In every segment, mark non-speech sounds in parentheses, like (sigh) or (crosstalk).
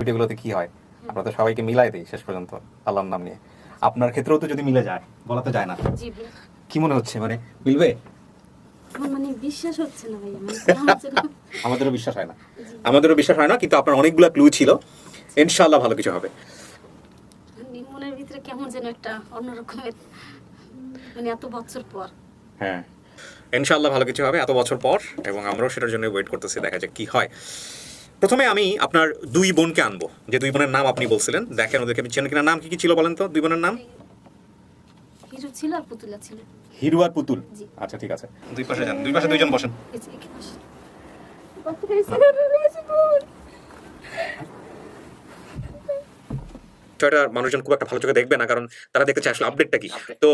ভিডিওগুলোতে কি হয়? আমরা তো সবাইকে মিলাই দিই শেষ পর্যন্ত আল্লাহর নাম নিয়ে। আপনার ক্ষেত্রেও তো যদি মিলে যায় বলা তো যায় না। জি কি মনে হচ্ছে? মানে মিলবে? মানে বিশ্বাস হচ্ছে না ভাইয়া। মানে (laughs) আমাদেরও বিশ্বাস হয় না। আমাদেরও বিশ্বাস হয় না কিন্তু আপনার অনেকগুলো ক্লু ছিল। ইনশাআল্লাহ ভালো কিছু হবে। মানে মনের ভিতরে কেমন যেন একটা অন্যরকমের মানে এত বছর পর। হ্যাঁ। ইনশাআল্লাহ ভালো কিছু হবে এত বছর পর এবং আমরাও সেটার জন্য ওয়েট করতেছি দেখা যাক কি হয়। প্রথমে আমি আপনার দুই বোনকে আনব। যে দুই বোনের নাম আপনি বলছিলেন দেখেন ওদেরকে আমি চেনেন কিনা। নাম কি কি ছিল বলেন তো দুই বোনের নাম? হিরো ছিল আর পুতুলা ছিল। হিরু আর পুতুল? আচ্ছা ঠিক আছে। দুই পাশে যান দুই পাশে দুইজন বসেন। বিষয়টা মানুষজন খুব একটা ভালো চোখে দেখবে না কারণ তারা দেখতে চায় আসলে আপডেটটা কি। তো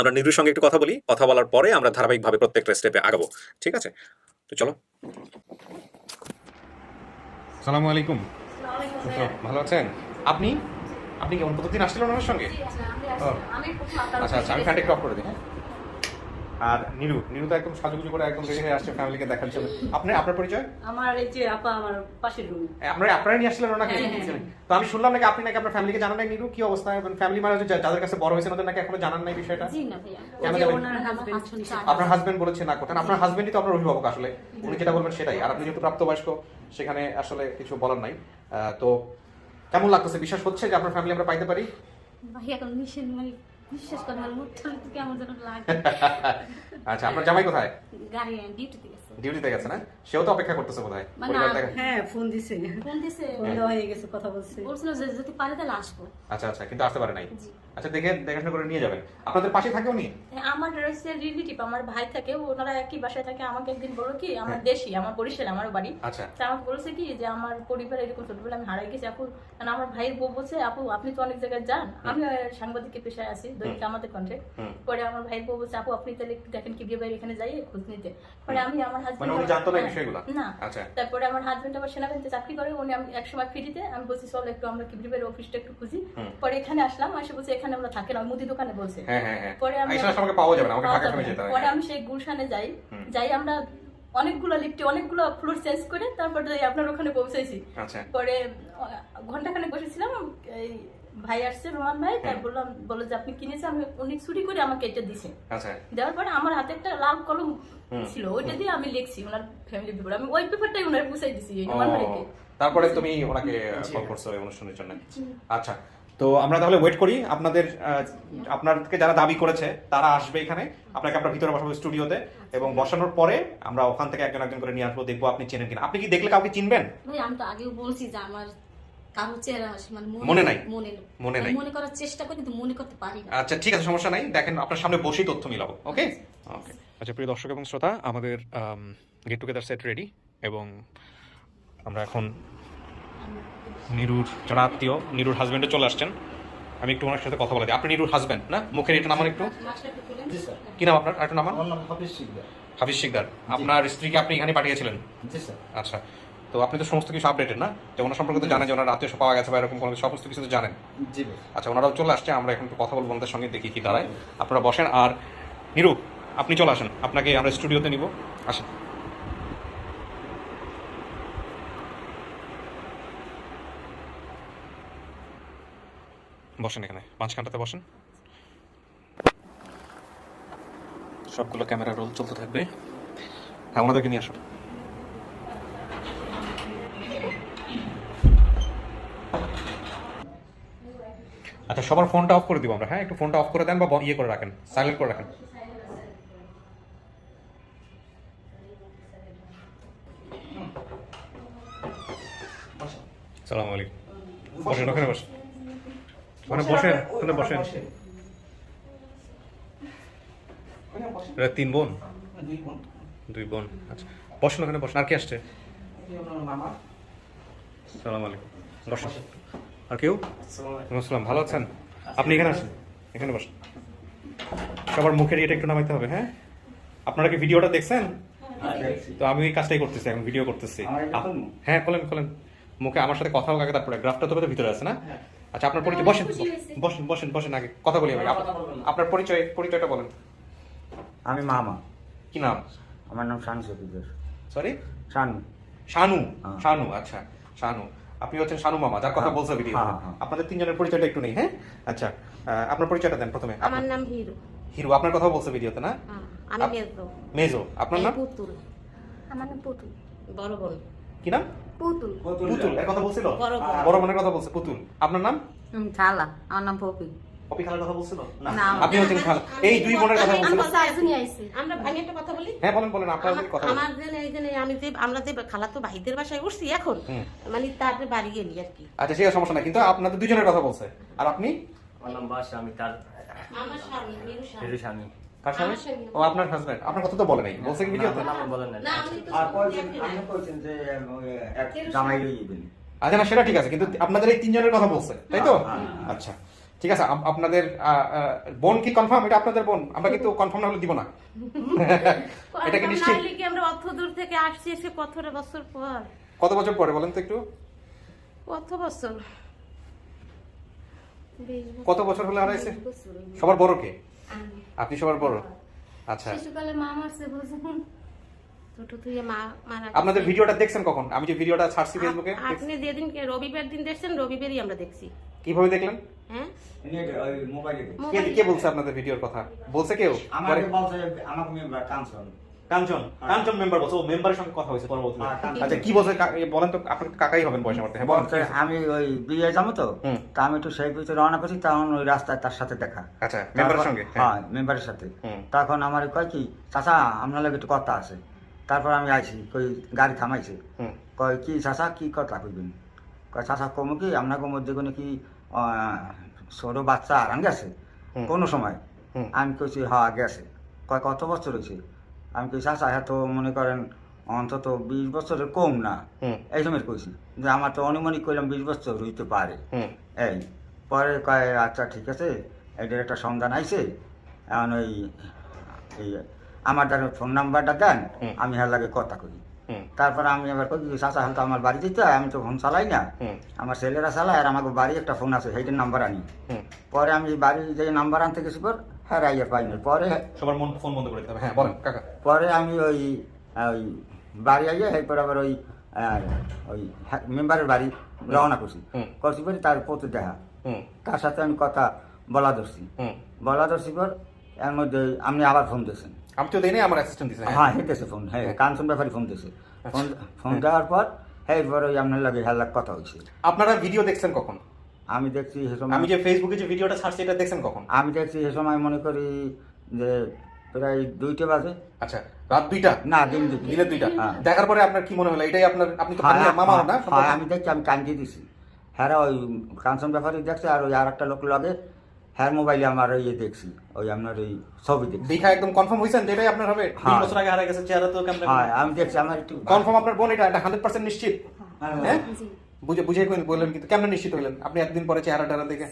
আমরা নিরুর সঙ্গে একটু কথা বলি কথা বলার পরে আমরা ধারাবাহিকভাবে প্রত্যেকটা স্টেপে আগাবো। ঠিক আছে? তো চলো। সালামু আলাইকুম। ভালো আছেন? আপনি? আপনি কেমন? প্রতিদিন আসছিলেন আমার সঙ্গে? আচ্ছা আচ্ছা আমি ফ্যানটা অফ করে দিই হ্যাঁ? আর নিরু নিরু তো একদম সাজুগুজু করে একদম রেডি হয়ে আসছে ফ্যামিলিকে দেখার জন্য। আপনি আপনার পরিচয়? আমার এই যে আপা আমার পাশের রুম। আপনারা আপনারা নিয়ে আসছিলেন ওনাকে? হ্যাঁ, হ্যাঁ, তো আমি শুনলাম নাকি আপনি নাকি আপনার ফ্যামিলিকে জানান নাই? নিরু কি অবস্থা? এবং ফ্যামিলি মানে যাদের কাছে বড় হয়েছে ওদের নাকি এখনও জানান নাই বিষয়টা? জি না ভাইয়া। কেন ওনার হাজবেন্ড আপনার হাজবেন্ড বলেছে না করতেন আপনার হাজবেন্ডই তো আপনার অভিভাবক আসলে। উনি যেটা বলবেন সেটাই। আর আপনি যেহেতু প্রাপ্তবয়স্ক সেখানে আসলে কিছু বলার নাই। আহ, তো কেমন লাগতেছে? বিশ্বাস হচ্ছে যে আপনার ফ্যামিলি আমরা পাইতে পারি? ভাইয়া এখন মিশন মানে বিশ্বাস করেন আমার কেমন যেন লাগে। (laughs) আচ্ছা আপনার জামাই কোথায়? গাড়ি ডিউটিতে ডিউটিতে গেছে না? সেও তো অপেক্ষা করতেছে বোধ হয় মানে হ্যাঁ ফোন দিছে। ফোন দিছে। দেওয়া হয়ে গেছে কথা বলছে। বলছিল যে যদি পারে তাহলে আসব। আচ্ছা আচ্ছা কিন্তু আসতে পারে নাই। আচ্ছা দেখে দেখাশোনা করে নিয়ে যাবেন। আপনাদের পাশে থাকে উনি? আমার রয়েছে রিলেটিভ আমার ভাই থাকে ওনারা একই বাসায় থাকে। আমাকে একদিন বলল কি আমার হ্যাঁ। দেশি আমার বরিশাল আমার বাড়ি। আচ্ছা। তা আমাকে বলেছে কি যে আমার পরিবার এরকম ছোটবেলা আমি হারাই গেছি আপু। কারণ আমার ভাইয়ের বউ বলছে আপু আপনি তো অনেক জায়গায় যান। আমি সাংবাদিকের পেশায় আছি দৈনিক আমাদের কণ্ঠে। পরে আমার ভাইয়ের বউ বলছে আপু আপনি তাহলে একটু দেখেন কি বিয়ে বাড়ি এখানে যাই খোঁজ নিতে। পরে আমি আমার মানে উনি জানতো না বিষয়গুলো? না। আচ্ছা। তারপরে আমার হাজবেন্ড আবার সেনাবাহিনীতে চাকরি করে উনি আমি ফ্রিতে আমি বলছি চল একটু আমরা অফিসটা একটু খুঁজি। পরে এখানে আসলাম বলছে এখানে আমরা থাকি না মুদি দোকানে বলছে। হ্যাঁ হ্যাঁ হ্যাঁ। পরে আমি আমাকে পাওয়া যাবে না আমাকে ঢাকা যেতে হবে পরে আমি সেই গুলশানে যাই যাই আমরা অনেকগুলো লিফটে অনেকগুলো ফ্লোর চেঞ্জ করে তারপরে আপনার ওখানে পৌঁছেছি আচ্ছা। পরে ঘণ্টা খানে বসেছিলাম এই ভাই আসছে রোমান ভাই হুম। বললাম বলো যে আপনি কিনেছে আমি উনি চুরি করে আমাকে এটা দিছে আচ্ছা। দেওয়ার পরে আমার হাতে একটা লাল কলম ছিল ওইটা দিয়ে আমি লিখছি ওনার ফ্যামিলি পেপার আমি ওই পেপারটাই ওনার বুঝাই দিছি ভাইকে। তারপরে তুমি ওনাকে কল করছ এই অনুষ্ঠানের জন্য? আচ্ছা তো আমরা তাহলে ওয়েট করি আপনাদের আপনাদেরকে যারা দাবি করেছে তারা আসবে এখানে আপনাকে আপনার ভিতরে বসাবো স্টুডিওতে এবং বসানোর পরে আমরা ওখান থেকে একজন একজন করে নিয়ে আসব দেখব আপনি চেনেন কিনা। আপনি কি দেখলে কাউকে চিনবেন? ভাই আমি তো আগেও বলছি যে আমার কারও চেহারা আসে মানে মনে নাই? মনে মনে নাই? আমি মনে করার চেষ্টা করি কিন্তু মনে করতে পারি না। আচ্ছা ঠিক আছে সমস্যা নাই। দেখেন আপনার সামনে বসেই তথ্য মিলাবো ওকে? ওকে। আচ্ছা প্রিয় দর্শক এবং শ্রোতা আমাদের গেট টুগেদার সেট রেডি এবং আমরা এখন নিরুর যারা আত্মীয় নিরুর হাজবেন্ডে চলে আসছেন। আমি একটু ওনার সাথে কথা বলে দিই। আপনি নিরুর হাজবেন্ড না? মুখের এটা নামান একটু। মাস্টার একটু খুলেন। জি স্যার। কি নাম আপনার? আরেকটু নামান। নাম হাফিজ শিকদার। হাফিজ শিকদার। আপনার স্ত্রীকে আপনি এখানে পাঠিয়েছিলেন? আচ্ছা। তো আপনি তো সমস্ত কিছু আপডেটেড না? যে ওনার সম্পর্কে তো জানেন যে ওনার আত্মীয় পাওয়া গেছে বা এরকম কোনো সমস্ত কিছু তো জানেন। জি। আচ্ছা ওনারাও চলে আসছে আমরা এখন একটু কথা বলব ওনাদের সঙ্গে দেখি কি দাঁড়ায়। আপনারা বসেন। আর নিরু আপনি চলে আসেন। আপনাকে আমরা স্টুডিওতে নিব। আসেন। বসেন এখানে মাঝখানটাতে বসেন। সবগুলো ক্যামেরা রোল চলতে থাকবে। হ্যাঁ ওনাদেরকে নিয়ে আসুন। আচ্ছা সবার ফোনটা অফ করে দিব আমরা হ্যাঁ? একটু ফোনটা অফ করে দেন বা ইয়ে করে রাখেন সাইলেন্ট করে রাখেন। সালাম আলাইকুম। বসেন ওখানে বসেন। ওখানে বসেন ওখানে বসেন। এরা তিন বোন? দুই বোন আচ্ছা। বসেন ওখানে বসেন। আর কি আসছে? সালাম আলাইকুম। বসেন। আর কেউ? আসসালাম ভালো আছেন? আপনি এখানে আসেন এখানে বসেন। সবার মুখের এটা একটু নামাইতে হবে হ্যাঁ? আপনারা কি ভিডিওটা দেখছেন? তো আমি ওই কাজটাই করতেছি এখন ভিডিও করতেছি? হ্যাঁ খোলেন খোলেন। মুখে আমার সাথে কথা হোক আগে তারপরে? গ্রাফটা তো ভিতরে আছে না? আচ্ছা আপনার পরিচয় বসেন বসেন বসেন বসেন আগে কথা বলি আমি। আপনার পরিচয় পরিচয়টা বলেন। আমি মামা। কি নাম? আমার নাম শানু সরি শানু। শানু হ্যাঁ। শানু আচ্ছা শানু। আপনি হচ্ছেন শানু মামা যার কথা বলছো বলছে ভিডিও হ্যাঁ, হ্যাঁ। আপনাদের তিনজনের পরিচয়টা একটু নেই হ্যাঁ? আচ্ছা আপনার পরিচয়টা দেন প্রথমে। আমার নাম হিরো। হিরো আপনার কথা বলছে ভিডিওতে না? হ্যাঁ, আমি মেজো। মেজো। আপনার নাম? পুতুল। আমার নাম পুতুল। বড় বোন। কি নাম? পুতুল। পুতুল এর কথা বলছিল। বড় বোনের কথা বলছে পুতুল। আপনার নাম? ঝালা আমার নাম পপি। পপি খালার কথা বলছিল? না। না। আপনি হচ্ছেন খালা এই দুই বোনের কথা বলছিল আমরা চারজনই আইছি। আমরা আমি একটা কথা বলি? হ্যাঁ বলেন বলেন আপনার কথা বলেন। আমার যে এই যে আমি যে আমরা যে খালাতো ভাইদের বাসায় উঠছি এখন মানে তারপরে বাড়ি গেলি আর কি। আচ্ছা ঠিক সমস্যা নাই কিন্তু আপনাদের দুজনের কথা বলছে। আর আপনি? আমার নাম বাসা আমি তার আমার স্বামী মেরু স্বামী। কার স্বামী? ও আপনার হাজবেন্ড আপনার কথা তো বলে নাই। বলছে কি ভিডিওতে নাম বলেন না না আমি আর কয়েকজন আপনি না। যে এক জামাই লই আচ্ছা না সেটা ঠিক আছে কিন্তু আপনাদের এই তিনজনের কথা বলছে তাই তো? হ্যাঁ। আচ্ছা। ঠিক আছে আপনাদের বোন কি কনফার্ম এটা আপনাদের বোন আমরা কিন্তু কনফার্ম না হলে দিব না। (laughs) এটা কি নিশ্চিত? আমরা অত দূর থেকে আসছি এসে কতটা বছর পর? কত বছর পরে বলেন তো একটু? কত বছর? কত বছর হলে হারাইছে সবার বড় কে? আপনি সবার বড়? আচ্ছা। শিশুকালে মা মারছে বুঝুন। ছোট থেকে মা মারা আপনাদের ভিডিওটা দেখছেন কখন? আমি যে ভিডিওটা ছাড়ছি ফেসবুকে আপনি যেদিন রবিবার দিন দেখছেন রবিবারই আমরা দেখছি। কীভাবে দেখলেন? হ্যাঁ? ওই কে কে বলছে আপনাদের ভিডিওর কথা? বলছে কেউ? আমাকে বলছে আমাকে মেম্বার কাঞ্চন। কাঞ্চন? কাঞ্চন মেম্বার বলছে। ও মেম্বারের সঙ্গে কথা হয়েছে পরবর্তীতে। হ্যাঁ, আচ্ছা কি বলছে? কা- এ বলেন তো আপনি কাকাই হবেন বয়সে মধ্যে হ্যাঁ বলেন। আমি ওই বিয়ে যাব তো তা আমি একটু সেই ভিতরে রওনা করছি তখন ওই রাস্তায় তার সাথে দেখা। আচ্ছা মেম্বারের সঙ্গে হ্যাঁ। হ্যাঁ মেম্বারের সাথে। তখন আমার কয় কি চাচা আপনার লাগে একটু কথা আছে। তারপর আমি আইছি কই গাড়ি থামাইছে। কয় কি চাচা কি কথা কইবেন? কয় চাচা কমু কি আপনাকে মধ্যে কোনো কি ছোট বাচ্চা আরাম গেছে? কোনো সময়। আমি কইছি হ্যাঁ গেছে। কয় কত বছর হয়েছে আমি কই চাচা হ্যাঁ তো মনে করেন অন্তত বিশ বছরের কম না। এই সময় কইছি যে আমার তো অনুমানিক করলাম বিশ বছর হইতে পারে। এই পরে কয় আচ্ছা ঠিক আছে। এটার একটা সন্ধান আইছে এখন ওই এই আমার দ্বারা ফোন নাম্বারটা দেন আমি হ্যাঁ লাগে কথা করি তারপর আমি আবার কই চাচা হালকা আমার বাড়ি দিতে হয়, আমি তো ফোন চালাই না। আমার ছেলেরা চালায় আর আমাকে বাড়ি একটা ফোন আছে সেইটার নাম্বার আনি। পরে আমি বাড়ি যে নাম্বার আনতে গেছি পর হ্যাঁ রাইয়ার পাইনি পরে সবার মন ফোন বন্ধ করে হ্যাঁ বলেন কাকা। পরে আমি ওই ওই বাড়ি আইয়া এরপর আবার ওই ওই হ্যাঁ, মেম্বারের বাড়ি রওনা করছি। করছি পরে তার পথে দেখা। তার সাথে আমি কথা বলা ধরছি। বলা ধরছি পর এর মধ্যে আপনি আবার ফোন দিয়েছেন। আমি তো দেই নাই আমার অ্যাসিস্ট্যান্ট দিছে হ্যাঁ। হেঁটেছে ফোন হ্যাঁ কাঞ্চন ব্যাপারে ফোন দিয়েছে ফোন ফোন দেওয়ার পর হ্যাঁ এরপর ওই আপনার লাগে হ্যাঁ কথা হয়েছে আপনারা ভিডিও দেখছেন কখন? আমি দেখছি সে সময় আমি যে ফেসবুকে যে ভিডিওটা ছাড়ছি এটা দেখছেন কখন? আমি দেখছি সে সময় মনে করি যে প্রায় দুইটা বাজে। আচ্ছা রাত দুইটা? না দিন দুটো দিনের দুইটা? হ্যাঁ। দেখার পরে আপনার কি মনে হলো? এটাই আপনার আপনি তো হ্যাঁ, মামা না হ্যাঁ, আমি দেখছি আমি কান্দি দিছি। হ্যাঁ ওই কাঞ্চন ব্যাপারে দেখছে আর ওই আর একটা লোক লাগে হ্যাঁ মোবাইলে আমার ইয়ে দেখছি ওই আপনার ওই ছবি দেখছি। দেখা একদম কনফার্ম হয়েছেন যে এটাই আপনার হবে? তিন হ্যাঁ। বছর আগে হারা গেছে চেহারা তো কেমন হ্যাঁ আমি দেখছি আমার একটু কনফার্ম আপনার বোন এটা এটা হান্ড্রেড পার্সেন্ট নিশ্চিত? হ্যাঁ। বুঝে বুঝে কোন বললেন কিন্তু কেমন নিশ্চিত হলেন আপনি একদিন পরে চেহারা টেহারা দেখে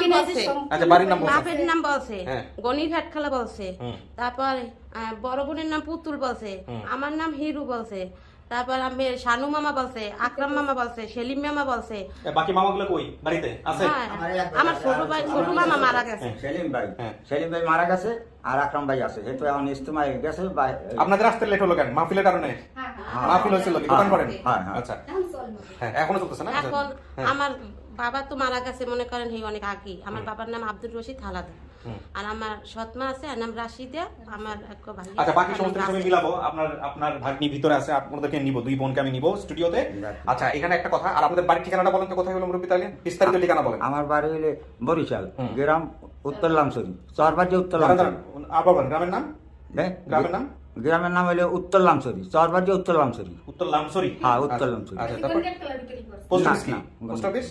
নাম বলছে। আচ্ছা বাড়ির নাম বলছেন বাপের নাম বলছে। হ্যাঁ। গণির হাট খালা বলছে তারপর আহ, বড় বোনের নাম পুতুল বলছে। আমার নাম হিরু বলছে। তারপর আমি শানু মামা বলছে আকরাম মামা বলছে সেলিম মামা বলছে। বাকি মামাগুলো কই? বাড়িতে? আছে? হ্যাঁ, আমার ছোট ভাই ছোট মামা মারা গেছে। সেলিম ভাই। হ্যাঁ। সেলিম ভাই মারা গেছে আর আকরাম ভাই আছে। এই তো এখন ইস্তেমায় গেছে আপনাদের আসতে লেট হলো কেন? মাহফিলের কারণে? মাহফিল হয়েছিল কি দোকান করেন? হ্যাঁ, হ্যাঁ। আচ্ছা। হ্যাঁ এখনও চলতেছে না। এখন হ্যাঁ। আমার বাবা তো মারা গেছে মনে করেন এই অনেক আগে। আমার বাবার নাম আব্দুল রশিদ হালাদা। আর আমার সৎমা আছে আর নাম রাশিদা আমার এক ভাই আচ্ছা বাকি সমস্ত কিছু আমি মিলাবো। আপনার আপনার ভাগ্নি ভিতরে আছে আপনাদেরকে নিব দুই বোনকে আমি নিব স্টুডিওতে। আচ্ছা এখানে একটা কথা আর আপনাদের বাড়ির ঠিকানাটা বলেন তো কোথায় হলো মুরব্বী তাহলে? বিস্তারিত ঠিকানা বলেন। আমার বাড়ি হলে বরিশাল গ্রাম উত্তর লামসরি চরবাজি উত্তর লামসরি। আবার বলেন গ্রামের নাম? হ্যাঁ? গ্রামের নাম? গ্রামের নাম হলে উত্তর লামসরি চরবাজি উত্তর লামসরি। উত্তর লামসরি? হ্যাঁ, উত্তর লামসরি। আচ্ছা তারপর? Post office. Post office?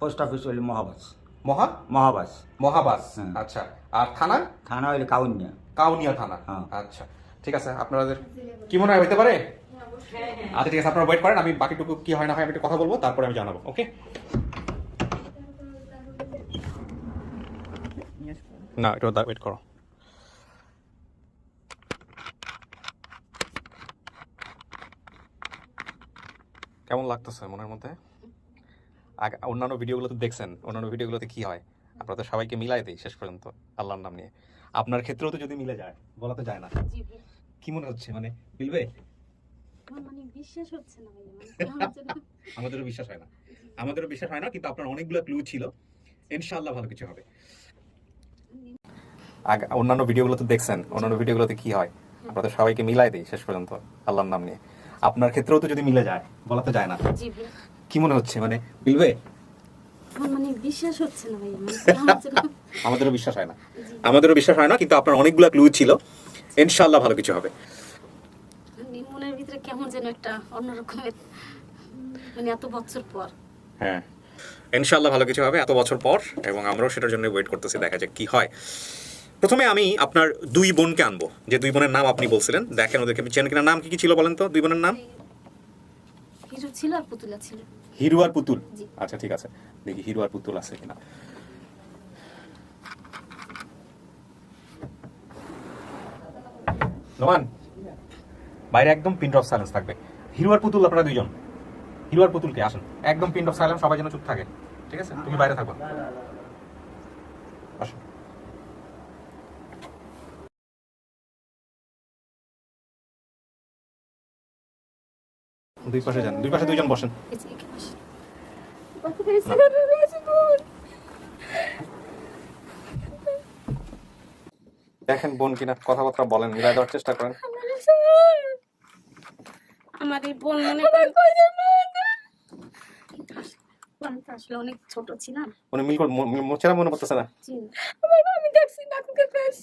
Post office হলে মহাবাস। মহা? মহাবাস। মহাবাস। আচ্ছা। আর থানা? থানা হলে কাউনিয়া। কাউনিয়া থানা। হ্যাঁ। আচ্ছা ঠিক আছে আপনাদের কি মনে হয় হতে পারে? আচ্ছা ঠিক আছে আপনারা ওয়েট করেন আমি বাকিটুকু কি হয় না হয় আমি একটু কথা বলব তারপরে আমি জানাব ওকে না একটু ওয়েট করো। কেমন লাগতেছে মনের মধ্যে? অন্যান্য ভিডিওগুলো তো দেখছেন অন্যান্য ভিডিওগুলোতে কি হয়? আপনারা তো সবাইকে মিলাই দেই শেষ পর্যন্ত আল্লাহর নাম নিয়ে। আপনার ক্ষেত্রেও তো যদি মিলে যায় বলা তো যায় না। কি মনে হচ্ছে? মানে মিলবে? আমার মানে আমার (laughs) আমাদেরও বিশ্বাস হয় না। আমাদেরও বিশ্বাস হয় না কিন্তু আপনার অনেকগুলো ক্লু ছিল। ইনশাআল্লাহ ভালো কিছু হবে। আগে অন্যান্য ভিডিওগুলো তো দেখছেন অন্যান্য ভিডিওগুলোতে কি হয়? আমরা তো সবাইকে মিলাই দিই শেষ পর্যন্ত আল্লাহর নাম নিয়ে। আপনার ক্ষেত্রেও তো যদি মিলে যায় বলা তো যায় না। কি মনে হচ্ছে? মানে মিলবে? মানে বিশ্বাস হচ্ছে না ভাইয়া মানে (laughs) আমাদেরও বিশ্বাস হয় না। আমাদেরও বিশ্বাস হয় না কিন্তু আপনার অনেকগুলো ক্লু ছিল। ইনশাআল্লাহ ভালো কিছু হবে। মানে মনের ভিতরে কেমন যেন একটা অন্যরকমের মানে এত বছর পর। হ্যাঁ। ইনশাআল্লাহ ভালো কিছু হবে এত বছর পর এবং আমরাও সেটার জন্য ওয়েট করতেছি দেখা যাক কি হয়। প্রথমে আমি আপনার দুই বোনকে আনব। যে দুই বোনের নাম আপনি বলছিলেন দেখেন ওদেরকে আমি চেন কিনা নাম কি কি ছিল বলেন তো? দুই বোনের নাম? হিরো ছিল আর পুতুলা ছিল। হিরু আর পুতুল? আচ্ছা ঠিক আছে। দেখি হিরু আর পুতুল আছে কিনা। নোমান বাইরে একদম পিন্ট অফ সাইলেন্স থাকবে। হিরু আর পুতুল আপনারা দুইজন। হিরু আর পুতুলকে আসেন। একদম পিন্ট অফ সাইলেন্স সবাই যেন চুপ থাকে। ঠিক আছে? তুমি বাইরে থাকো দুই পাশে যান দুই পাশে দুইজন বসেন। দেখেন বোন কিনা কথাবার্তা বলেন মিলাই দেওয়ার চেষ্টা করেন। আমার এই বোন মনে আমি তো আসলে অনেক ছোট ছিলাম মিল মোচেরা মনে পড়তেছে না। জি। আমি দেখছি নাকুকে ফেস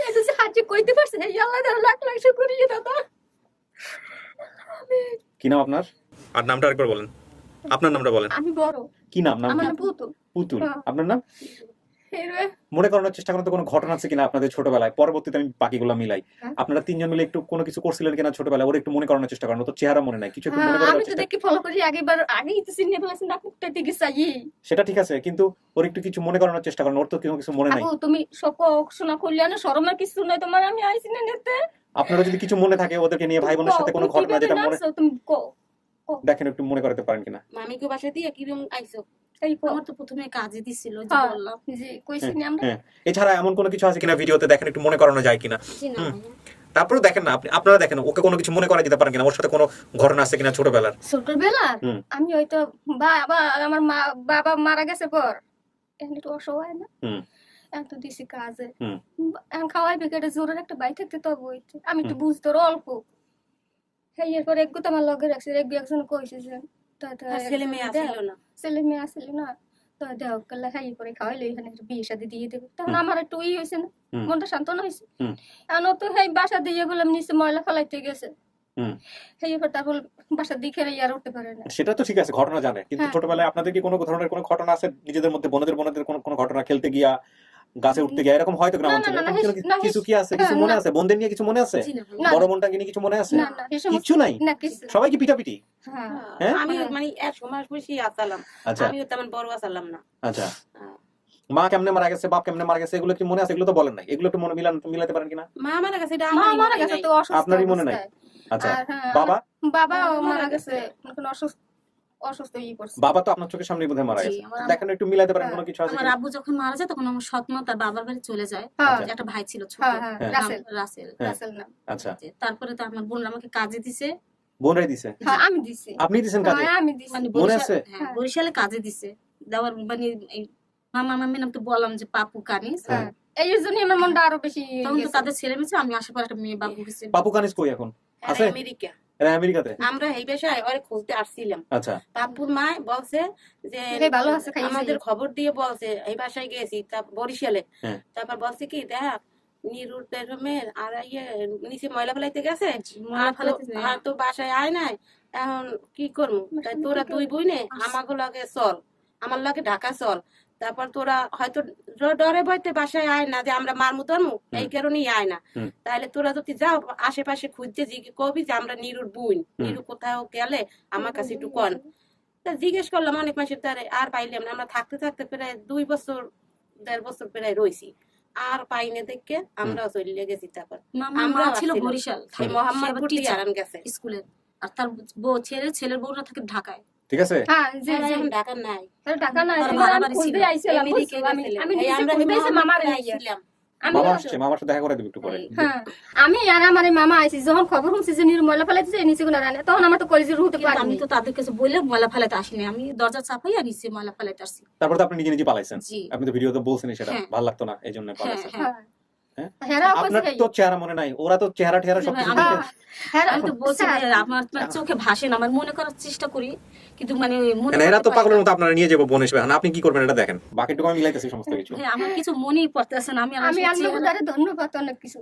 এটা যে হাজি কইতে পারছে এই আল্লাহ লাখ লাখ শুকরিয়া দাদা কি নাম আপনার? আর নামটা আরেকবার বলেন। আপনার নামটা বলেন। আমি বড়। কি নাম? নাম আমার কি? নাম পুতু পুতুল। হ্যাঁ। আপনার নাম? মনে করানোর চেষ্টা করেন তো কোনো ঘটনা আছে কিনা আপনাদের ছোটবেলায়? পরবর্তীতে আমি বাকিগুলো মিলাই। হ্যাঁ। আপনারা তিনজন মিলে একটু কোনো কিছু করছিলেন কিনা ছোটবেলায়? ওর একটু মনে করানোর চেষ্টা করেন। তো চেহারা মনে নাই কিছু একটু মনে হ্যাঁ, আমি তো চেষ্টা দেখি ফলো করি আগেবার আগেই তো চিনিয়ে ফেলেছি নাকুকটা দিকে চাই সেটা ঠিক আছে কিন্তু ওর একটু কিছু মনে করানোর চেষ্টা করেন। ওর তো কিছু কিছু মনে নাই। তুমি সব শোনা করলে না শরমের কিছু নাই তোমার আমি আইছি না নিতে আপনারা যদি কিছু মনে থাকে ওদেরকে নিয়ে ভাই বোনের সাথে কোনো ঘটনা যেটা মনে নাচছো? তুমি কো দেখেন একটু মনে করাতে পারেন কিনা। মামিকে বাসা দিয়ে কিরম আইছো। আমার তো প্রথমে কাজে দিছিল যে হ্যাঁ। বললাম। জি কইছি না আমরা। এছাড়া এমন কোনো কিছু আছে কিনা ভিডিওতে? দেখেন একটু মনে করানো যায় কিনা। তারপরে দেখেন না আপনি আপনারা দেখেন ওকে কোনো কিছু মনে করা যেতে পারেন কিনা? ওর সাথে কোনো ঘটনা আছে কিনা ছোটবেলার? ছোটবেলার। আমি হয়তো বাবা আমার মা বাবা মারা গেছে পর। এখন একটু অসহায় না। এখন দিছি কাজে। এখন খাওয়াই বিকেটে জোরের একটা বাই থাকতে তো বইতে আমি তো বুঝতে অল্প। হ্যাঁ এরপর এক গুতো আমার লগে রাখছে এক একজন কইছে যে তা তা ছেলে মেয়ে একজন না। ছেলে মেয়ে আসলে না। তো দেও কাল্লা খাই করে খাওয়াইলে এখানে বিয়ে শাদি দিয়ে দেবে। তখন আমার একটু ই হয়েছে না মনটা সান্ত্বনা হয়েছে হুম। এখন তো সেই বাসা দিয়ে বললাম নিচে ময়লা ফেলাইতে গেছে। হুম। সেই এবার তারপর বাসা আর উঠতে পারে না। সেটা তো ঠিক আছে ঘটনা জানে। কিন্তু হ্যাঁ। ছোটবেলায় আপনাদের কি কোনো ধরনের কোনো ঘটনা আছে? নিজেদের মধ্যে বোনদের বোনদের কোনো কোনো ঘটনা? খেলতে গিয়া গাছে উঠতে গিয়া এরকম হয়তো গ্রাম অঞ্চলে? কিছু কি আছে? কিছু মনে আছে? বোনদের নিয়ে কিছু মনে আছে। বড় বোনটাকে নিয়ে কিছু মনে আছে? কিচ্ছু নাই? সবাই কি পিটাপিটি হ্যাঁ। হ্যাঁ? আমি মানে এক খুশি আসালাম আচ্ছা। আমিও তেমন বড় আসালাম না। আচ্ছা। হ্যাঁ। মা কেমনে মারা গেছে? বাপ কেমনে মারা গেছে? এগুলো কি মনে আছে? এগুলো তো বলেন নাই। এগুলো একটু মনে মিলান মিলাতে পারেন কিনা? মা মারা গেছে এটা মা মারা মনে গেছে তো অসুস্থ আপনারই মনে নাই? আচ্ছা। বাবা? বাবা মারা গেছে। অসুস্থ অসুস্থ ই করছে বাবা তো আপনার চোখের সামনে বোধহয় মারা গেছে। দেখেন একটু মিলাতে পারেন হ্যাঁ, কোনো কিছু আছে আমার আব্বু যখন মারা যায় তখন আমার সৎমা তার বাবার বাড়ি চলে যায়। হ্যাঁ আচ্ছা। একটা ভাই ছিল ছোট। হ্যাঁ হ্যাঁ হ্যাঁ। রাসেল। রাসেল। হ্যাঁ। রাসেল নাম। আচ্ছা। তারপরে তো আমার বোন আমাকে কাজে দিছে। বোনরাই দিছে? হ্যাঁ আমি দিছি। আপনি দিছেন কাজে? হ্যাঁ আমি দিছি। মানে আছে? হ্যাঁ, বরিশালে কাজে দিছে। দেওয়ার মানে মামা মামি নাম তো বললাম যে পাপু কানিস। হ্যাঁ। এই জন্য আমার মনটা আরও বেশি তখন তো তাদের ছেলে মেয়ে আমি আসার পর একটা মেয়ে বাবু পাপু কানিস কই এখন? আছে? আমেরিকা। এরা আমেরিকাতে? আমরা এই পেশায় ওরে আসছিলাম। আচ্ছা। পাপ্পুর মা বলছে যে ভালো আছে, আমাদের খবর দিয়ে বলছে এই বাসায় গেছি তা বরিশালে। হ্যাঁ। তারপর বলছে কি দেখ নিরুর বেডরুমের আর ইয়ে নিচে ময়লা ফেলাইতে গেছে আর তো- ফেলাইতে যায়। আর তো বাসায় আয় নাই এখন কি করব? তাই তোরা তুই বই নে আমাকে লাগে চল আমার লাগে ঢাকা চল। তারপর তোরা হয়তো ডরে বইতে বাসায় আয় না যে আমরা মারমু তরমু এই কারণেই আয় না। তাহলে তোরা যদি যাও আশেপাশে খুঁজতে জিজ্ঞেস করবি যে আমরা নিরুর বুন নিরু কোথাও গেলে আমার কাছে একটু কন। তা জিজ্ঞেস করলাম অনেক মাসের তারে আর পাইলাম না। আমরা থাকতে থাকতে প্রায় দুই বছর দেড় বছর প্রায় রইছি। আর পাইনে দেখে আমরাও চলে গেছি তারপর। আমরা ছিল। বরিশাল। মোহাম্মদপুর গেছে। স্কুলের আর তার বউ ছেলে ছেলের বউরা থাকে ঢাকায়। ঠিক আছে? হ্যাঁ জি নাই। তাহলে টাকা নাই। আমি খুঁজতে আইছিলাম আমি আমি নিজে আমরা খুঁজতে আইছি মামার আইছিলাম। আমি মামা আসছে মামার সাথে দেখা করে দেবে একটু পরে। হ্যাঁ। আমি আর আমার মামা আইছি যখন খবর শুনছি যে নির ময়লা ফেলাইছে নিচে গুলো রানে তখন আমার তো কলেজের হতে কিন্তু পারি আমি তো তাদের কাছে বলে ময়লা ফেলাতে আসিনি। আমি দরজা চাপাই আর নিচে ময়লা ফেলাতে আসছি। তারপর তো আপনি নিজে নিজে পালাইছেন। আপনি তো ভিডিওতে বলছেন সেটা। হ্যাঁ। ভালো লাগতো না এই জন্য হ্যাঁ পালাইছেন। হ্যাঁ। আপনার তো চেহারা মনে নাই ওরা তো চেহারা সব আমি- দেখে- হেরা আমি তো বলছি আমার আপনার চোখে ভাসে না আমার মনে করার চেষ্টা করি কিন্তু মানে মানে এরা তো পাগলের মতো আপনারা নিয়ে যাব বোন আপনি কি করবেন এটা দেখেন? বাকিটুকু আমি মিলাইতেছি সমস্ত কিছু। হ্যাঁ, আমার কিছু মনেই পড়তেছে না আমি ধন্যবাদ অনেক কিছু।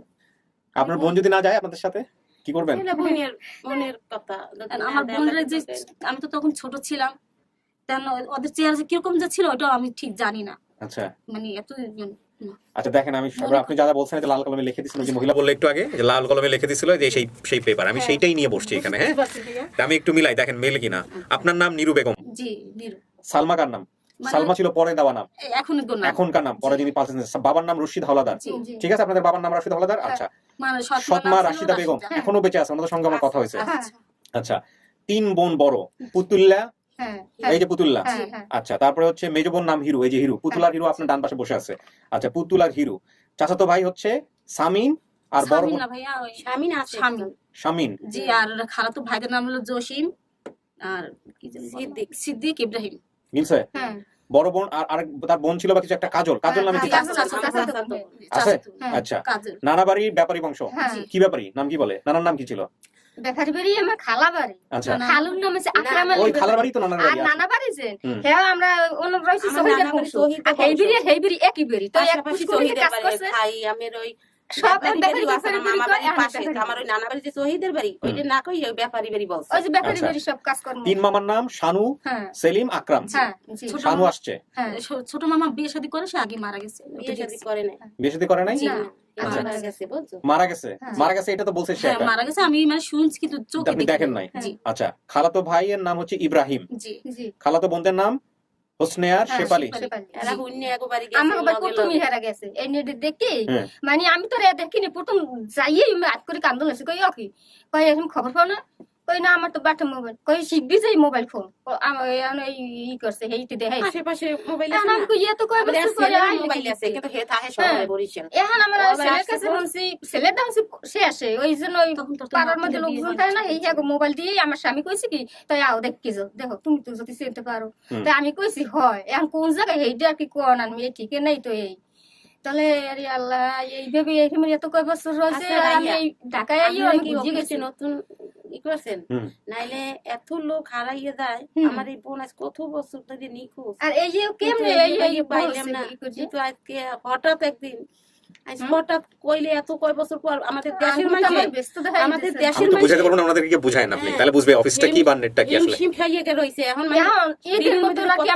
আপনার বোন যদি না যায় আপনাদের সাথে কি করবেন? এটা বোনের বোনের কথা। আমার বোনরা যে আমি তো তখন ছোট ছিলাম তেন ওদের চেহারা কীরকম যে ছিল ওটাও আমি ঠিক জানি না। আচ্ছা। মানে এত আচ্ছা দেখেন আমি আপনি যা যা বলছেন যে লাল কলমে লিখে দিয়েছিলেন যে মহিলা বললে একটু আগে যে লাল কলমে লিখে দিছিল যে সেই সেই পেপার আমি সেইটাই নিয়ে বসছি এখানে হ্যাঁ? আমি একটু মিলাই দেখেন মেল কিনা। আপনার নাম নিরু বেগম। জি নিরু। সালমা কার নাম? মানে- সালমা ছিল পরে দেওয়া নাম। এখনকার নাম। পরে যিনি পাচ্ছেন বাবার নাম রশিদ হাওলাদার। ঠিক আছে আপনাদের বাবার নাম রশিদ হাওলাদার? আচ্ছা। মানে সৎমা রাশিদা বেগম এখনও বেঁচে আছে ওনাদের সঙ্গে আমার কথা হয়েছে। হ্যাঁ আচ্ছা তিন বোন বড় পুতুল্লা হ্যাঁ এই যে পুতুল্লা। হ্যাঁ হ্যাঁ। আচ্ছা তারপরে হচ্ছে মেজ বোন নাম হিরু এই যে হিরু পুতুলার হিরু আপনার ডান পাশে বসে আছে। আচ্ছা পুতুলার হিরু। চাচাতো ভাই হচ্ছে সামিন আর বড় বোন না ভাইয়া ওই স্বামী না আছে স্বামী শামিন জি আর খালাতো ভাইদের নাম হলো জসিম আর কি সিদ্দিক। সিদ্দিক ইব্রাহিম। মিলছে? হ্যাঁ। বড় বোন আর আরেক তার বোন ছিল বা কিছু একটা কাজল। কাজল নামে হ্যাঁ, কাজল। আছে? হ্যাঁ। আচ্ছা। কাজল। নানা বাড়ির ব্যাপারী বংশ। হ্যাঁ। কি ব্যাপারী? নাম কি বলে? নানার নাম কি ছিল? দেখারি আমার খালা বাড়ি আচ্ছা খালুর নাম আছে আকরাম আলী ওই খালার বাড়ি তো নানার বাড়ি আছে। নানা বাড়ি যে হুম। হ্যাঁ আমরা অনেক রয়েছি আমার শহীদের বাড়ি বংশ হেই বংশ। হেই বিড়ি একই বেরি। তো এক পাশাপাশি পুষ্করিতে কাজ করছে। খাই আমের ওই সব ব্যাপারী ব্যাপারী বাড়ি আছে, ব্যাপারী আমার মামা বাড়ি পাশে আমার ওই নানা বাড়ি যে বাড়ি ওইটা না কই ওই ব্যাপারী বাড়ি বলছে। ওই যে ব্যাপারী আচ্ছা। বাড়ি সব কাজ কর্ম তিন মামার নাম শানু হ্যাঁ। সেলিম আকরাম। হ্যাঁ ছোট শানু মামা- আসছে। হ্যাঁ। ছোট মামা বিয়ে শাদী করে সে আগে মারা গেছে। বিয়ে শাদী করে না বিয়ে শাদী করে নাই। আচ্ছা। মারা গেছে মারা গেছে? হ্যাঁ। মারা গেছে এটা তো বলছে সে হ্যাঁ মারা গেছে আমি মানে শুনছি কিন্তু চোখে আপনি দেখেন নাই। আচ্ছা খালাতো ভাইয়ের নাম হচ্ছে ইব্রাহিম। জি। জি। খালাতো বোনদের নাম হোসনেয়ার হ্যাঁ, শেফালি। প্রথমই হেরা গেছে। এই নেট দেখি? হ্যাঁ। মানে আমি তো রে দেখিনি প্রথম যাইয়ে হাত করে কান্দন আছে কই কি? কই এখন খবর পাও না? কই না আমার তো বাটা মোবাইল। কই শিখবি যাই মোবাইল ফোন। ও আমার এই ই করছে দেখাই। আশেপাশে মোবাইল আছে আমি কই তো কই পরে মোবাইল আছে কিন্তু হে তাহে শহরে বরিশাল এখন আমার ছেলের কাছে? শুনছি ছেলের দাম সে আসে। ওই জন্য ওই পাড়ার মধ্যে লোকজন থাকে না এই হ্যাঁ মোবাইল দিয়ে আমার স্বামী কইছে কি তাই আও দেখ কি যাও দেখো তুমি তো যদি চিনতে পারো। তাই আমি কইছি হয় এখন কোন জায়গায় এইটা আর কি কোন আমি এই ঠিকে নেই তো এই। তাহলে আরে আল্লাহ এইভাবে এত কয় বছর রয়েছে আচ্ছা, আমি এই ঢাকায় আইও কি গেছি। নতুন ই করছেন? নাইলে এত লোক হারাইয়ে যায় আমার এই বোন আজ কত বছর ধরে নিখোঁজ। আর এই যে কেমনে এই এই পাইলাম না। আজকে হঠাৎ একদিন হঠাৎ কইলে এত কয় বছর পর আমাদের দেশের মানুষ আমাদের আমি দেশের তো বুঝাতে পারব না ওনাদেরকে বুঝায় না আপনি। তাহলে বুঝবে অফিসটা কি বা নেটটা কি আসলে? হিমশিম খাইয়ে গে রইছে এখন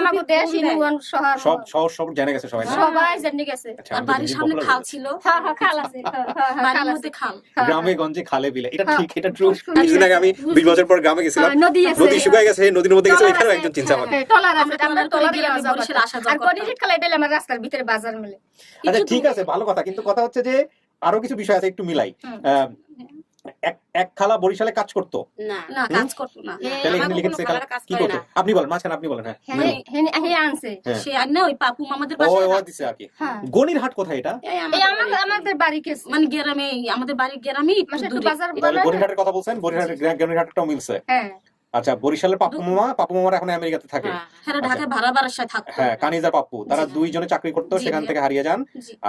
মানে দেশ ইনুয়ান শহর। সব সব সব জেনে গেছে সবাই সবাই জানি গেছে। আচ্ছা, আর বাড়ির সামনে খাল ছিল। হ্যাঁ হ্যাঁ খাল আছে হ্যাঁ, হ্যাঁ, হ্যাঁ, বাড়ির মধ্যে খাল। গ্রামে গঞ্জে খালে বিলে এটা। ঠিক এটা ট্রু কিছুদিন আগে আমি বিশ বছর পর গ্রামে গেছিলাম। নদী আছে। নদী শুকায় গেছে নদীর মধ্যে গেছে একজন চিনছে আমাকে। টলার আমরা টলার গেলে দিয়ে বরিশাল আসা যাওয়া আর খেলা এটা আমার রাস্তার ভিতরে বাজার মেলে। আচ্ছা ঠিক আছে ভালো কথা কিন্তু কথা হচ্ছে যে আরও কিছু বিষয় আছে একটু মিলাই। আহ, এক এক খালা বরিশালে কাজ করতো? না না কাজ করতো না। হ্যাঁ, কি করতো? আপনি বলেন মাঝখানে আপনি বলেন হ্যাঁ। আনছে। সে না ওই পাপু মামাদের ও ও দিছে আর কি। গনির হাট কোথায় এটা? আমাদের বাড়ি। আমাদের বাড়ি মানে গ্রামে আমাদের বাড়ির গ্রামে বাজার গনির হাটের কথা বলছেন গনির হাটের গনির হাটটাও মিলছে। হ্যাঁ। আচ্ছা বরিশালের পাপ্পু মামা পাপ্পু মামারা এখন আমেরিকাতে থাকে। হ্যাঁ। হ্যাঁ ঢাকায় ভাড়া বাসায় থাকতো। হ্যাঁ কানিজা পাপ্পু তারা দুইজনে চাকরি করতো সেখান থেকে হারিয়ে যান।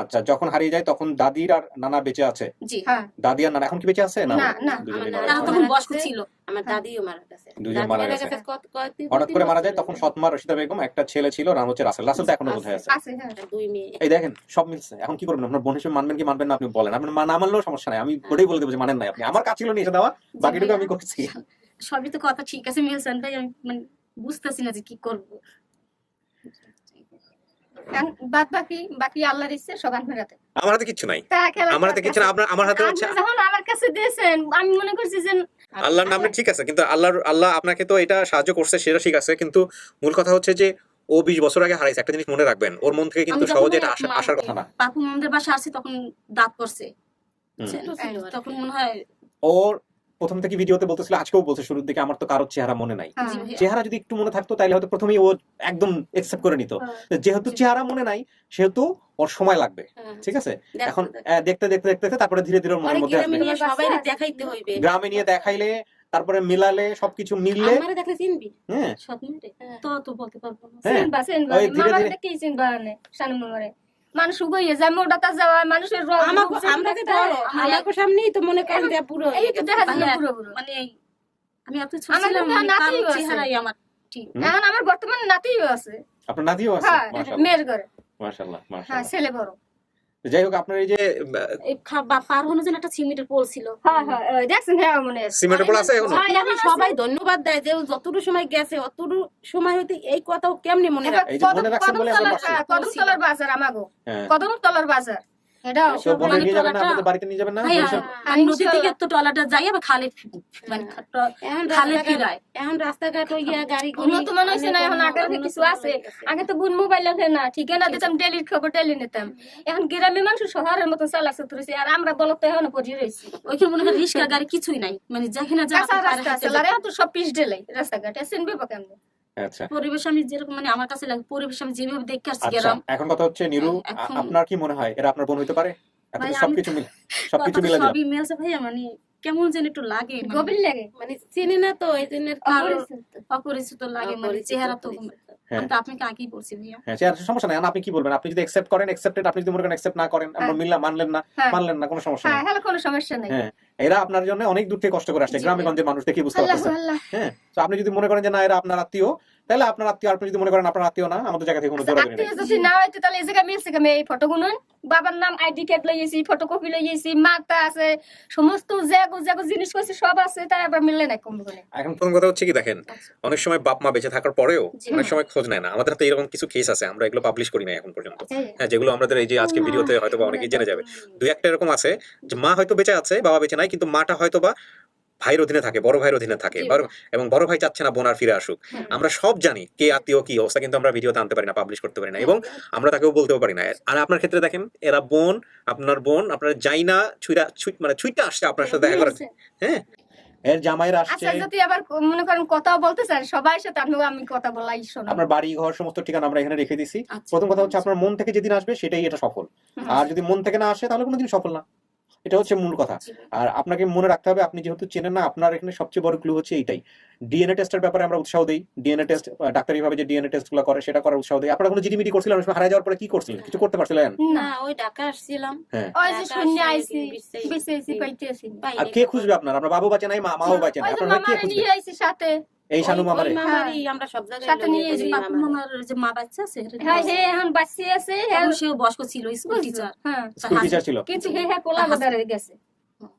আচ্ছা যখন হারিয়ে যায় তখন দাদির আর নানা বেঁচে আছে? জি। হ্যাঁ। দাদি আর নানা এখন কি বেঁচে আছে? না? না, তখন বয়স্ক ছিল। আমার দাদিও মারা গেছে। দুজন মারা গেছে। হঠাৎ করে মারা যায় তখন সৎমা রশিদা বেগম একটা ছেলে ছিল নাম হচ্ছে রাসেল। রাসেল তো এখনও বোধ আছে আছে। হ্যাঁ। দুই মেয়ে। এই দেখেন সব মিলছে। এখন কি করবেন? আপনার বোন হিসেবে মানবেন কি মানবেন না আপনি বলেন। আপনি না মানলেও সমস্যা নাই। আমি ওটাই বলে দেবো যে মানেন নাই আপনি। আমার কাছে ছিল নিয়ে দেওয়া বাকিটুকু আমি করছি। সবই তো কথা ঠিক আছে মিলছেন ভাই আমি মানে বুঝতেছি না যে কি করব। বাদ বাকি বাকি আল্লাহর ইচ্ছে সব আপনার হাতে। আমার হাতে কিচ্ছু নাই। আমার হাতে কিছু না আপনার আমার হাতে হচ্ছে যখন আমার কাছে দিয়েছেন আমি মনে করছি যে আল্লাহর নামে ঠিক আছে কিন্তু আল্লাহর আল্লাহ আপনাকে তো এটা সাহায্য করছে সেটা ঠিক আছে কিন্তু মূল কথা হচ্ছে যে ও বিশ বছর আগে হারাইছে একটা জিনিস মনে রাখবেন ওর মন থেকে কিন্তু সহজে এটা আসার কথা না। পাপু মামাদের বাসায় আসছি তখন দাঁত ছিল আর। তখন মনে হয় ওর প্রথম থেকে ভিডিওতে বলতেছিল আজকেও বলছে শুরুর দিকে আমার তো কারোর চেহারা মনে নাই হ্যাঁ। ভাইয়া। চেহারা যদি একটু মনে থাকতো তাহলে হয়তো প্রথমেই ও একদম একসেপ্ট করে নিত হ্যাঁ। যেহেতু চেহারা মনে নাই সেহেতু ওর সময় লাগবে হ্যাঁ। ঠিক আছে এখন দেখতে দেখতে দেখতে দেখতে তারপরে ধীরে ধীরে মনের মধ্যে গ্রামে আসবে নিয়ে সবাই দেখাইতে হইবে গ্রামে নিয়ে দেখাইলে তারপরে মিলালে সবকিছু মিললে আমারে দেখলে চিনবি হ্যাঁ হ্যাঁ। তো তো বলতে পারব না হ্যাঁ। ধীরে ধীরে- মানুষ উগইয়ে যায় যাওয়া মানুষের রং আমাকে আমাকে সামনেই তো মনে করেন যে পুরো এই তো দেখা যায় পুরো মানে আমি এত ছোট আমার ছিলাম কিন্তু মানে। চেহারাই আমার। ঠিক। এখন আমার বর্তমানে নাতিও আছে। আপনার নাতিও আছে? হ্যাঁ মেয়ের ঘরে। মাশাআল্লাহ। হ্যাঁ ছেলে বড়। যাই হোক আপনার এই যে পার জন্য একটা সিমেন্টের পোল ছিল। হ্যাঁ হ্যাঁ দেখছেন হ্যাঁ মনে আছে সিমেন্টের পোল আছে এখন? হ্যাঁ, আমি এখন সবাই ধন্যবাদ দেয় যে যতটুকু সময় গেছে অতটুকু সময় হইতে এই কথাও কেমনি মনে রাখে? মনে কদমতলার- বাজার আমাগো। হ্যাঁ। কদমতলার বাজার। মানে না ট্রলারটা- বাড়িতে নিয়ে যাবেন না? ভাইয়া, নদী থেকে তো ট্রলারটা যাই আবার খালে মানে খালে ফিরায়। এখন রাস্তাঘাট হয়ে গাড়ি উন্নত মনে হয়েছে না এখন? আগের কিছু আছে? আগে তো বুন মোবাইল আছে না? ঠিকানা দিতাম ডেলির খবর ডেলি নিতাম। এখন গ্রামে মানুষ শহরের মতো চালাচ্ছে তুলেছে আর আমরা বলত তো এখন পড়ে রয়েছি। ওইখানে মনে হয় রিক্সা গাড়ি কিছুই নাই। মানে যেখানে যা রাস্তা আছে আর এখন তো সব পিস ডেলাই রাস্তাঘাট। কেমনে? আচ্ছা। পরিবেশ আমি যেরকম মানে আমার কাছে লাগে পরিবেশ আমি যেভাবে দেখে আসছি আচ্ছা গেলাম এখন কথা হচ্ছে নিরু এখন- আপনার কি মনে হয়? এরা আপনার বোন হইতে পারে? ভাই, সবকিছু মিলে সবকিছু মিলে সবই মিলছে ভাইয়া মানে কেমন যেন একটু লাগে মানে। গভীর লাগে মানে চিনি না তো এই জন্য অপরিচিত লাগে মানে চেহারা তো হ্যাঁ। বলছি ভাইয়া। হ্যাঁ সমস্যা নাই আপনি কি বলবেন? আপনি যদি একসেপ্ট করেন একসেপ্টেড আপনি যদি মনে করেন একসেপ্ট না করেন আমরা হ্যাঁ। মিললাম মানলেন না হ্যাঁ। মানলেন না কোনো সমস্যা হ্যাঁ কোনো সমস্যা নেই। এরা আপনার জন্য অনেক দূর থেকে কষ্ট করে আসছে গ্রামে গঞ্জের মানুষ দেখে বুঝতে পারতেছেন। হ্যাঁ তো আপনি যদি মনে করেন যে না এরা আপনার আত্মীয় তাহলে আপনার আত্মীয় আপনি যদি মনে করেন আপনার আত্মীয় না আমাদের জায়গা থেকে কোনো জোরাজুরি আত্মীয় যদি না হইতো তাহলে এই জায়গায় মিলছে কেমন? এই ফটো গুনুন বাবার নাম আইডি কার্ড লইয়েছি ফটোকপি লইয়েছি মাতা আছে সমস্ত জ্যাগো জ্যাগো জিনিস কইছে সব আছে তাই আবার মিললে না কম গুনে এখন প্রথম কথা হচ্ছে কি দেখেন অনেক সময় বাপ মা বেঁচে থাকার পরেও অনেক সময় খোঁজ নেয় না। আমাদের হাতে এরকম কিছু কেস আছে আমরা এগুলো পাবলিশ করি না এখন পর্যন্ত। হ্যাঁ যেগুলো আমাদের এই যে আজকে ভিডিওতে হয়তো বা অনেকেই জেনে যাবে। দুই একটা এরকম আছে যে মা হয়তো বেঁচে আছে বাবা বেঁচে নাই কিন্তু মাটা হয়তো বা ভাইয়ের অধীনে থাকে বড় ভাইয়ের অধীনে থাকে এবং বড় ভাই চাচ্ছে না বোন আর ফিরে আসুক। আমরা সব জানি কে আত্মীয় কি অবস্থা কিন্তু আমরা ভিডিওতে আনতে পারি না পাবলিশ করতে পারি না এবং আমরা তাকেও বলতেও পারি না। আর আপনার ক্ষেত্রে দেখেন এরা বোন আপনার বোন আপনার যাই না ছুইরা ছুই- মানে ছুইটা আসছে আপনার সাথে দেখা করার হ্যাঁ এর জামাইরা আসছে। আচ্ছা যদি আবার মনে করেন কথাও বলতে চান সবাই সাথে আপনি আমি কথা বলাই শোনো। আপনার বাড়ি ঘর সমস্ত ঠিকানা আমরা এখানে রেখে দিছি। আচ্ছা। প্রথম কথা হচ্ছে আপনার মন থেকে যেদিন আসবে সেটাই এটা সফল। আর যদি মন থেকে না আসে তাহলে কোনোদিন সফল না। এটা হচ্ছে মূল কথা। আর আপনাকে মনে রাখতে হবে আপনি যেহেতু চেনেন না আপনার এখানে সবচেয়ে বড় ক্লু হচ্ছে এইটাই। ডিএনএ টেস্টের ব্যাপারে আমরা উৎসাহ দিই। ডিএনএ টেস্ট ডাক্তারি ভাবে যে ডিএনএ টেস্টগুলো করে সেটা করার উৎসাহ দিই আপনারা কোনো জিডিমিডি করছিলেন? সময় হারিয়ে যাওয়ার পরে কি করছিলেন? কিছু করতে পারছিলেন? না ওই ঢাকা আসছিলাম। হ্যাঁ। ওই যে শূন্য আইসি বিশে- বেশি আইসি কইতেছি আর কে খুঁজবে আপনার? আপনার বাবু বাঁচে নাই মা মাও বাঁচে নাই। আপনারা কে খুঁজবে আইছি সাথে। এই শানু মামারে। আমরা সব জায়গায় সাথে নিয়ে যে বাপু মামার। যে মা বাচ্চা আছে হ্যাঁ হে এখন বাঁচি আছে হ্যাঁ। সেও বয়স্ক ছিল স্কুল টিচার হ্যাঁ। স্কুল টিচার ছিল। কিন্তু হে হ্যাঁ কোলা বাজারে গেছে।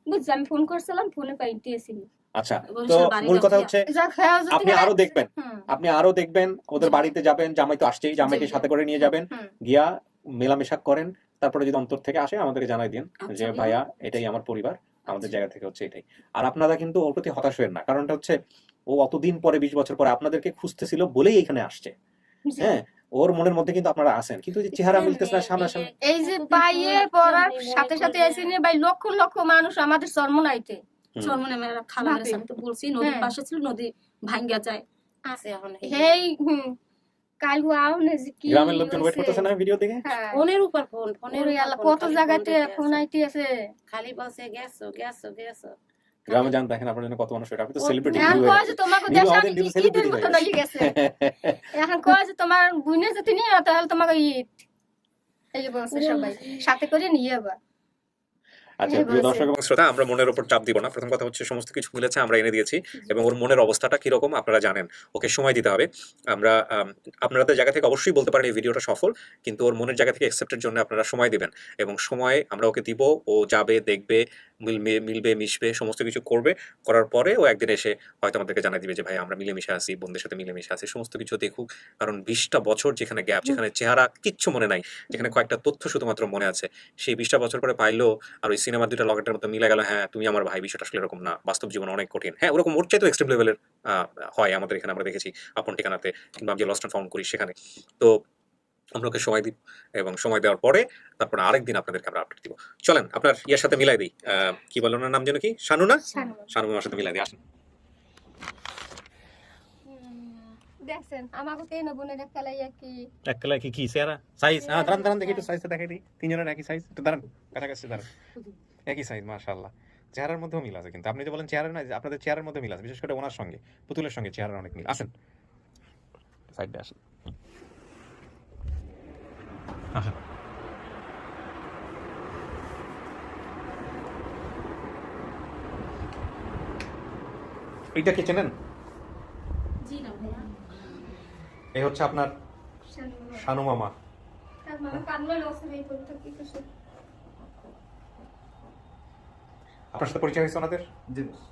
বুঝছি আমি ফোন করছিলাম ফোনে পাইতেছি আচ্ছা তো মূল কথা হচ্ছে হ্যাঁ আপনি হ্যাঁ- আরও দেখবেন আপনি আরও দেখবেন ওদের বাড়িতে যাবেন জামাই তো আসছেই জামাইকে। সাথে করে নিয়ে যাবেন গিয়া মেলামেশা করেন তারপরে যদি অন্তর থেকে আসে আমাদেরকে জানাই দিন আচ্ছা, যে ভাইয়া। ভাইয়া এটাই আমার পরিবার আমাদের জায়গা থেকে হচ্ছে এটাই। আর আপনারা কিন্তু ওর প্রতি হতাশ হবেন না কারণটা হচ্ছে ও অতদিন পরে বিশ বছর পরে আপনাদেরকে খুঁজতেছিল বলেই এখানে আসছে। হ্যাঁ ওর মনের মধ্যে কিন্তু আপনারা আছেন কিন্তু যে চেহারা মিলতেছে না সামনাসামনি। এই যে পাইয়ে পড়ার সাথে সাথে এসে নিয়ে ভাই লক্ষ লক্ষ মানুষ আমাদের চর্মনাইতে। চরমনে মেয়েরা খালা। আমি তো বলছি নদীর হ্যাঁ। পাশে ছিল নদী ভাঙ্গা যায়। আছে এখন হেই হুম। কাল আও না যে কি গ্রামের লোকজন ওয়েট করতেছে না ভিডিও দেখে? হ্যাঁ। ফোনের উপর ফোন ফোনের কত জায়গাতে ফোন। আইতে আছে। খালি গেছো গেছো গেছো। গ্রামে যান দেখেন আপনার জন্য কত মানুষ এটা আপনি তো সেলিব্রিটি এখন কয় যে তোমাকে দেশ আমি নিরু ঈদের celebrity মতো লাগি গেছে। এখন কয় যে তোমার বুনে যদি নিয়ে তাহলে তোমাকে ঈদ। এই বলছে সবাই সাথে করে নিয়ে আবার। আচ্ছা হ্যাঁ, প্রিয় দর্শক এবং শ্রোতা আমরা মনের উপর চাপ দিব না। প্রথম কথা হচ্ছে সমস্ত কিছু মিলেছে আমরা এনে দিয়েছি এবং ওর মনের অবস্থাটা কীরকম আপনারা জানেন। ওকে সময় দিতে হবে। আমরা আপনাদের জায়গা থেকে অবশ্যই বলতে পারেন এই ভিডিওটা সফল কিন্তু ওর মনের জায়গা থেকে অ্যাকসেপ্টের জন্য আপনারা সময় দিবেন এবং সময় আমরা ওকে দিব ও যাবে দেখবে মিলবে মিলবে মিশবে সমস্ত কিছু করবে। করার পরে ও একদিন এসে হয়তো আমাদেরকে জানাই দিবে যে ভাই আমরা মিলেমিশে আছি বন্ধুদের সাথে মিলেমিশে আসি সমস্ত কিছু দেখুক। কারণ বিশটা বছর যেখানে গ্যাপ যেখানে চেহারা কিচ্ছু মনে নাই যেখানে কয়েকটা তথ্য শুধুমাত্র মনে আছে সেই বিশটা বছর পরে পাইলো আর ওই সিনেমা দুইটা লগেটের মতো মিলে গেল হ্যাঁ তুমি আমার ভাই বিষয়টা আসলে এরকম না। বাস্তব জীবন অনেক কঠিন। হ্যাঁ ওরকম ওর চাইতে এক্সট্রিম লেভেলের হয় আমাদের এখানে আমরা দেখেছি আপন ঠিকানাতে কিংবা আমি যে লস্ট অ্যান্ড ফাউন্ড করি সেখানে। তো আমরা ওকে সময় দিই এবং সময় দেওয়ার পরে তারপরে আরেকদিন আপনাদেরকে আমরা আপডেট দিব। চলেন আপনার ইয়ার সাথে মিলাই দিই। আহ, কি বলেন ওনার নাম যেন কি? শানু না শানু। মামার সাথে মিলাই দিই আসেন। দেখছেন আমাকে কেন বোনের খেলাইয়া কি? একলা কি কি সেরা সাইজ হ্যাঁ দাঁড়ান দাঁড়ান দেখি একটু সাইজটা দেখাই দিই। তিনজনের একই সাইজ একটু দাঁড়ান কাছাকাছি দাঁড়ান। একই সাইজ মাশাআল্লাহ। চেহারার মধ্যেও মিল আছে কিন্তু। আপনি যে বলেন চেহারা না আপনাদের চেহারার মধ্যে মিল আছে। বিশেষ করে ওনার সঙ্গে পুতুলের সঙ্গে চেহারার অনেক মিল। আসেন। সাইডে আসেন। আসেন। এইটা কি চেনেন? এই হচ্ছে আপনার শানু মামা কিছু আপনার সাথে পরিচয় হয়েছে ওনাদের?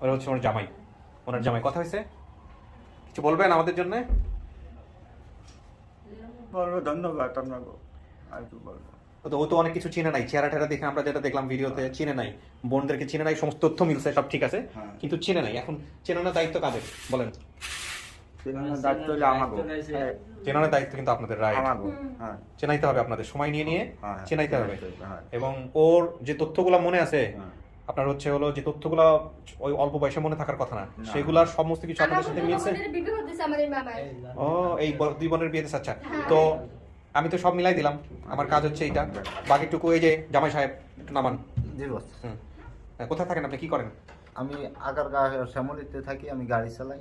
ওরা হচ্ছে ওনার জামাই। ওনার জামাই কথা হয়েছে। কিছু বলবেন আমাদের জন্য? বলব ধন্যবাদ আপনাকে। আর কি বলব? তো ও তো অনেক কিছু চিনে নাই। চেহারা টেরা দেখে আমরা যেটা দেখলাম ভিডিওতে চিনে নাই। বোনদেরকে চিনে নাই সমস্ত তথ্য মিলছে সব ঠিক আছে। হ্যাঁ। কিন্তু চিনে নাই। এখন চেনানোর দায়িত্ব কাদের? বলেন। দায়িত্ব হলে হ্যাঁ, চেনানোর দায়িত্ব কিন্তু আপনাদের রাইট হ্যাঁ। চেনাইতে হবে আপনাদের সময় নিয়ে নিয়ে হ্যাঁ, চেনাইতে হবে। হ্যাঁ। এবং ওর যে তথ্যগুলো মনে আছে। আপনার হচ্ছে হলো যে তথ্যগুলো ওই অল্প বয়সে মনে থাকার কথা না। সেগুলার সমস্ত কিছু আপনাদের সাথে মিলছে? ও এই দুই বোনের বিয়েতে আচ্ছা। তো আমি তো সব মিলাই দিলাম আমার কাজ হচ্ছে এইটা। বাকিটুকু এই যে জামাই সাহেব একটু নামান। জি বস। কোথায় থাকেন আপনি? কি করেন? আমি আগার শ্যামলিতে থাকি আমি গাড়ি চালাই।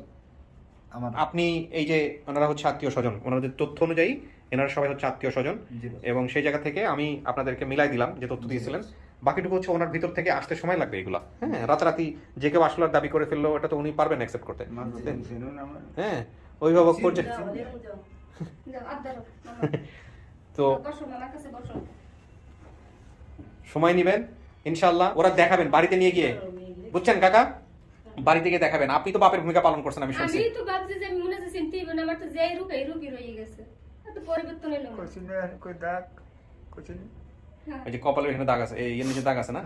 আমার আপনি এই যে ওনারা হচ্ছে আত্মীয় স্বজন ওনাদের তথ্য অনুযায়ী এনারা সবাই হচ্ছে আত্মীয় স্বজন এবং সেই জায়গা থেকে আমি আপনাদেরকে মিলাই দিলাম যে তথ্য দিয়েছিলেন। বাকিটুকু হচ্ছে ওনার ভিতর থেকে আসতে সময় লাগবে এগুলো। হ্যাঁ রাতারাতি যে কেউ আসলো আর দাবি করে ফেলল এটা তো উনি পারবেন অ্যাকসেপ্ট করতে। হ্যাঁ। অভিভাবক পর্যায়ে। (laughs) তো বসো মামার কাছে বসো। সময় নেবেন ইনশাল্লাহ ওরা দেখাবেন বাড়িতে নিয়ে গিয়ে। বুঝছেন কাকা? বাড়িতে গিয়ে দেখাবেন। আপনি তো বাপের ভূমিকা পালন করছেন আমি শুনছি। আমি তো ভাবছি যে আমি মনে হচ্ছে চিনতেই না আমার তো যেই রুক এই রুকই রয়ে গেছে। এত পরিবর্তন এলো না। কুছি কই দাগ? কুছি নেই ওই যে কপালের এখানে দাগ আছে এই এর নিচে দাগ আছে না?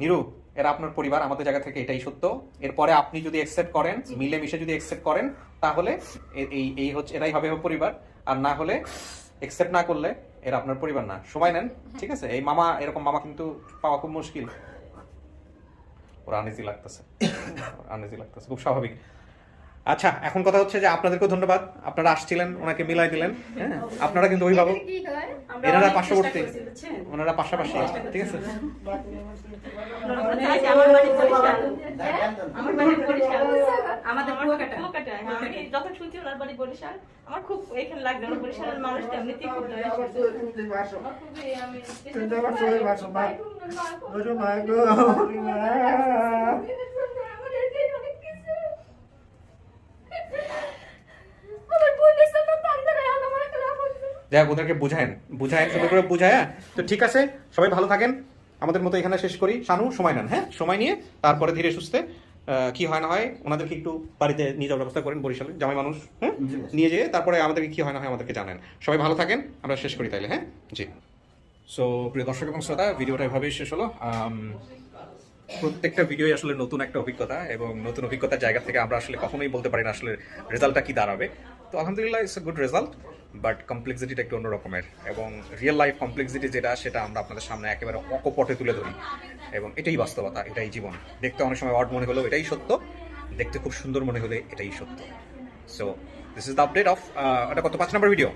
নিরু এরা আপনার পরিবার আমাদের জায়গা থেকে এটাই সত্য। এরপরে আপনি যদি একসেপ্ট করেন মিলেমিশে যদি একসেপ্ট করেন তাহলে এই এই হচ্ছে এরাই হবে পরিবার। আর না হলে একসেপ্ট না করলে এরা আপনার পরিবার না। সময় নেন ঠিক আছে? এই মামা এরকম মামা কিন্তু পাওয়া খুব মুশকিল। ওরা আনেজি লাগতেছে। (coughs) আনেজি লাগতেছে। খুব স্বাভাবিক। আচ্ছা এখন কথা হচ্ছে যে আপনাদেরকেও ধন্যবাদ। আপনারা আসছিলেন ওনাকে মিলাই দিলেন হ্যাঁ? আপনারা কিন্তু অভিভাবক। এনারা পার্শ্ববর্তী। ওনারা পাশাপাশি। ঠিক আছে? আমার বাড়ি যাই হোক, ওদেরকে বুঝায়েন। বুঝায়েন সুন্দর করে বুঝায়। তো ঠিক আছে সবাই ভালো থাকেন। আমাদের মতো এখানে শেষ করি। শানু সময় নেন হ্যাঁ? সময় নিয়ে তারপরে ধীরে সুস্থে কি হয় না হয় ওনাদেরকে একটু বাড়িতে নিয়ে যাওয়ার ব্যবস্থা করেন বরিশালে। জামাই মানুষ হ্যাঁ নিয়ে যেয়ে তারপরে আমাদেরকে কি হয় না হয় আমাদেরকে জানেন। সবাই ভালো থাকেন আমরা শেষ করি তাইলে হ্যাঁ? জি। সো প্রিয় দর্শক এবং শ্রোতা ভিডিওটা এভাবেই শেষ হলো। প্রত্যেকটা ভিডিওই আসলে নতুন একটা অভিজ্ঞতা এবং নতুন অভিজ্ঞতার জায়গা থেকে আমরা আসলে কখনোই বলতে পারি না আসলে রেজাল্টটা কি দাঁড়াবে। তো আলহামদুলিল্লাহ it's a good result but কমপ্লেক্সিটিটা একটু অন্যরকমের এবং রিয়েল লাইফ কমপ্লেক্সিটি যেটা, সেটা আমরা আপনাদের সামনে একেবারে অকপটে তুলে ধরি এবং এটাই বাস্তবতা, এটাই জীবন। দেখতে অনেক সময় অড মনে হলেও এটাই সত্য, দেখতে খুব সুন্দর মনে হলে এটাই সত্য। So this is the update of এটা কত? পাঁচ নম্বর ভিডিও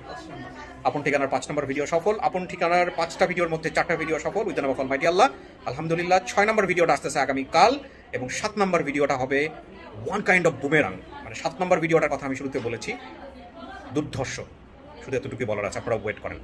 আপন ঠিকানার পাঁচ নম্বর ভিডিও সফল, আপন ঠিকানার পাঁচটা ভিডিওর মধ্যে চারটা ভিডিও সফল উইদান অফ মাইটি আল্লাহ। আলহামদুলিল্লাহ, ছয় নম্বর ভিডিওটা আসতেছে আগামীকাল এবং সাত নম্বর ভিডিওটা হবে ওয়ান কাইন্ড অফ বুমেরাং মানে সাত নম্বর ভিডিওটার কথা আমি শুরুতে বলেছি। দুর্ধর্ষ। শুধু এতটুকু বলার আছে আপনারা ওয়েট করেন।